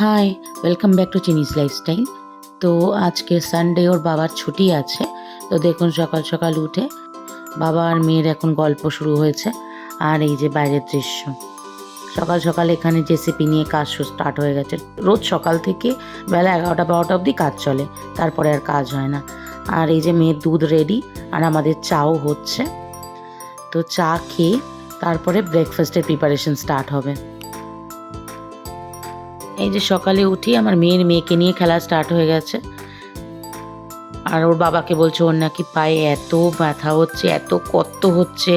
Hi welcome back to Chini's lifestyle তো আজকে Sunday ওর বাবার ছুটি আছে, তো দেখুন সকাল সকাল উঠে বাবা আর মেয়ের এখন গল্প শুরু হয়েছে আর এই যে বাইরের দৃশ্য। সকাল সকাল এখানে জেসিপি নিয়ে কাজ স্টার্ট হয়ে গেছে। রোজ সকাল থেকে বেলা এগারোটা বারোটা অবধি কাজ চলে, তারপরে আর কাজ হয় না। আর এই যে মেয়ের দুধ রেডি আর আমাদের চাও হচ্ছে। তো চা খেয়ে তারপরে ব্রেকফাস্টের প্রিপারেশন স্টার্ট হবে। এই যে সকালে উঠি, আমার মেয়ের মেয়েকে নিয়ে খেলা স্টার্ট হয়ে গেছে। আর ওর বাবাকে বলছে, ওর নাকি পায়ে এত ব্যথা হচ্ছে, এত কষ্ট হচ্ছে,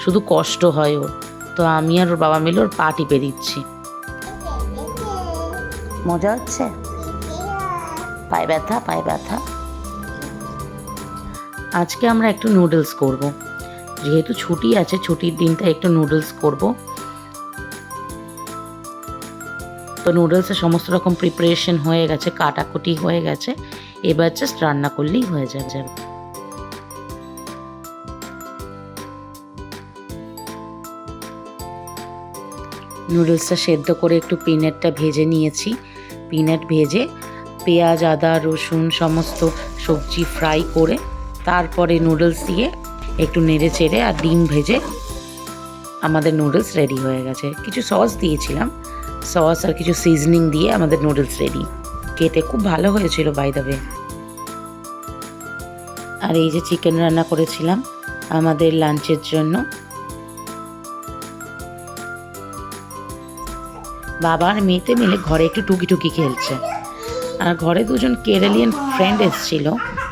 শুধু কষ্ট হয় ওর। তো আমি আর ওর বাবা মিলে ওর পা টিপে দিচ্ছি। মজা হচ্ছে? পায়ে ব্যথা পায়ে ব্যথা। আজকে আমরা একটু নুডলস করব। যেহেতু ছুটি আছে, ছুটির দিনটা একটু নুডলস করব। তো নুডলসের সমস্ত রকম প্রিপারেশন হয়ে গেছে, কাটাকুটি হয়ে গেছে। এবার জাস্ট রান্না করলেই হয়ে যাবে। নুডলসটা সেদ্ধ করে একটু পিনাটটা ভেজে নিয়েছি। পিনাট ভেজে পেঁয়াজ, আদা, রসুন, সমস্ত সবজি ফ্রাই করে তারপরে নুডলস দিয়ে একটু নেড়ে চেড়ে আর ডিম ভেজে আমাদের নুডলস রেডি হয়ে গেছে। কিছু সস দিয়েছিলাম। সস আর কিছু সিজনিং দিয়ে আমাদের নুডলস রেডি খেতে খুব ভালো হয়েছিল বাই দ্য ওয়ে আর এই যে চিকেন রান্না করেছিলাম আমাদের লাঞ্চের জন্য। বাবা আর মেয়েতে মিলে ঘরে একটু টুকি টুকি খেলছে। আর ঘরে দুজন কেরালিয়ান ফ্রেন্ড এসেছিল,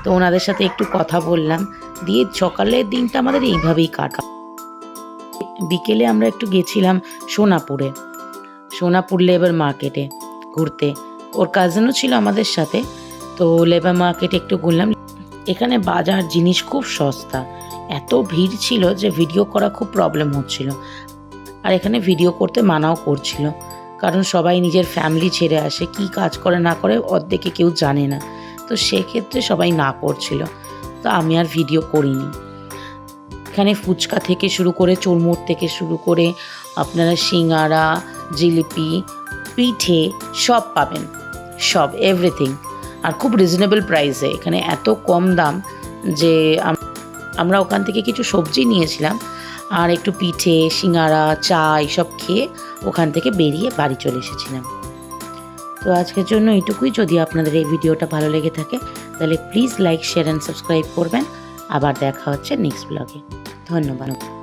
তো ওনাদের সাথে একটু কথা বললাম। দিয়ে সকালের দিনটা আমাদের এইভাবেই কাটা বিকেলে আমরা একটু গেছিলাম সোনাপুরে। সোনাপুর লেবার মার্কেটে ঘুরতে। ওর কাজিনও ছিল আমাদের সাথে, তো লেবার মার্কেটে একটু ঘুরলাম। এখানে বাজার জিনিস খুব সস্তা। এত ভিড় ছিল যে ভিডিও করা খুব প্রবলেম হচ্ছিল। আর এখানে ভিডিও করতে মানাও করছিল। কারণ সবাই নিজের ফ্যামিলি ছেড়ে আসে, কি কাজ করে না করে অর্ধেকে কেউ জানে না। তো সেক্ষেত্রে সবাই না করছিল। তো আমি আর ভিডিও করিনি। এখানে ফুচকা থেকে শুরু করে চুরমুর থেকে শুরু করে আপনারা সিঙ্গারা, জিলিপি, পিঠে সব পাবেন, সব এভরিথিং আর খুব রিজনেবল প্রাইসে এখানে এত কম দাম যে আমরা ওখান থেকে কিছু সবজি নিয়েছিলাম, আর একটু পিঠে, সিঙ্গারা, চা এইসব খেয়ে ওখান থেকে বেরিয়ে বাড়ি চলে এসেছিলাম। তো আজকের জন্য এইটুকুই। যদি আপনাদের এই ভিডিওটা ভালো লেগে থাকে, তাহলে please like share and subscribe করবেন। আবার দেখা হচ্ছে নেক্সট ব্লগে ধন্যবাদ।